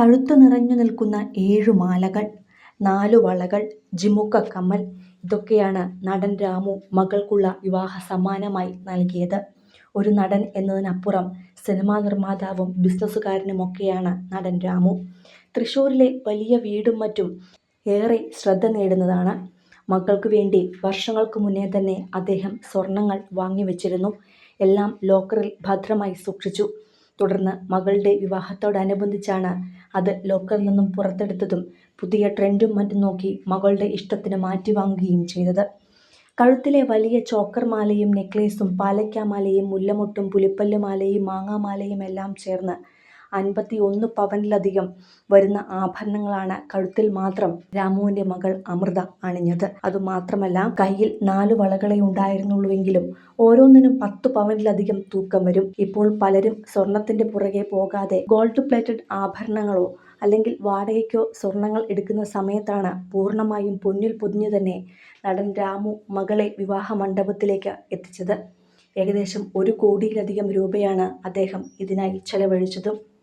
കഴുത്തു നിറഞ്ഞു നിൽക്കുന്ന ഏഴു മാലകൾ നാലു വളകൾ ജിമുക്ക കമ്മൽ ഇതൊക്കെയാണ് നടൻ രാമു മകൾക്കുള്ള വിവാഹ സമ്മാനമായി നൽകിയത്. ഒരു നടൻ എന്നതിനപ്പുറം സിനിമാ നിർമ്മാതാവും ബിസിനസ്സുകാരനുമൊക്കെയാണ് നടൻ രാമു. തൃശ്ശൂരിലെ വലിയ വീടും മറ്റും ഏറെ ശ്രദ്ധ നേടുന്നതാണ്. മക്കൾക്ക് വേണ്ടി വർഷങ്ങൾക്ക് മുന്നേ തന്നെ അദ്ദേഹം സ്വർണങ്ങൾ വാങ്ങിവെച്ചിരുന്നു. എല്ലാം ലോക്കറിൽ ഭദ്രമായി സൂക്ഷിച്ചു. തുടർന്ന് മകളുടെ വിവാഹത്തോടനുബന്ധിച്ചാണ് അത് ലോക്കറിൽ നിന്നും പുറത്തെടുത്തതും പുതിയ ട്രെൻഡും മറ്റും നോക്കി മകളുടെ ഇഷ്ടത്തിന് മാറ്റി വാങ്ങുകയും ചെയ്തത്. കഴുത്തിലെ വലിയ ചോക്കർ മാലയും നെക്ലേസും പാലയ്ക്കാമാലയും മുല്ലമൊട്ടും പുലിപ്പല്ലുമാലയും മാങ്ങാമാലയും എല്ലാം ചേർന്ന് അൻപത്തി ഒന്ന് പവനിലധികം വരുന്ന ആഭരണങ്ങളാണ് കഴുത്തിൽ മാത്രം രാമുവിന്റെ മകൾ അമൃത അണിഞ്ഞത്. അതുമാത്രമല്ല കയ്യിൽ നാല് വളകളെ ഉണ്ടായിരുന്നുള്ളൂവെങ്കിലും ഓരോന്നിനും പത്ത് പവനിലധികം തൂക്കം വരും. ഇപ്പോൾ പലരും സ്വർണത്തിന്റെ പുറകെ പോകാതെ ഗോൾഡ് പ്ലേറ്റഡ് ആഭരണങ്ങളോ അല്ലെങ്കിൽ വാടകയ്ക്കോ സ്വർണങ്ങൾ എടുക്കുന്ന സമയത്താണ് പൂർണമായും പൊന്നിൽ പൊതിഞ്ഞു തന്നെ നടൻ രാമു മകളെ വിവാഹ മണ്ഡപത്തിലേക്ക് എത്തിച്ചത്. ഏകദേശം ഒരു കോടിയിലധികം രൂപയാണ് അദ്ദേഹം ഇതിനായി ചെലവഴിച്ചതും.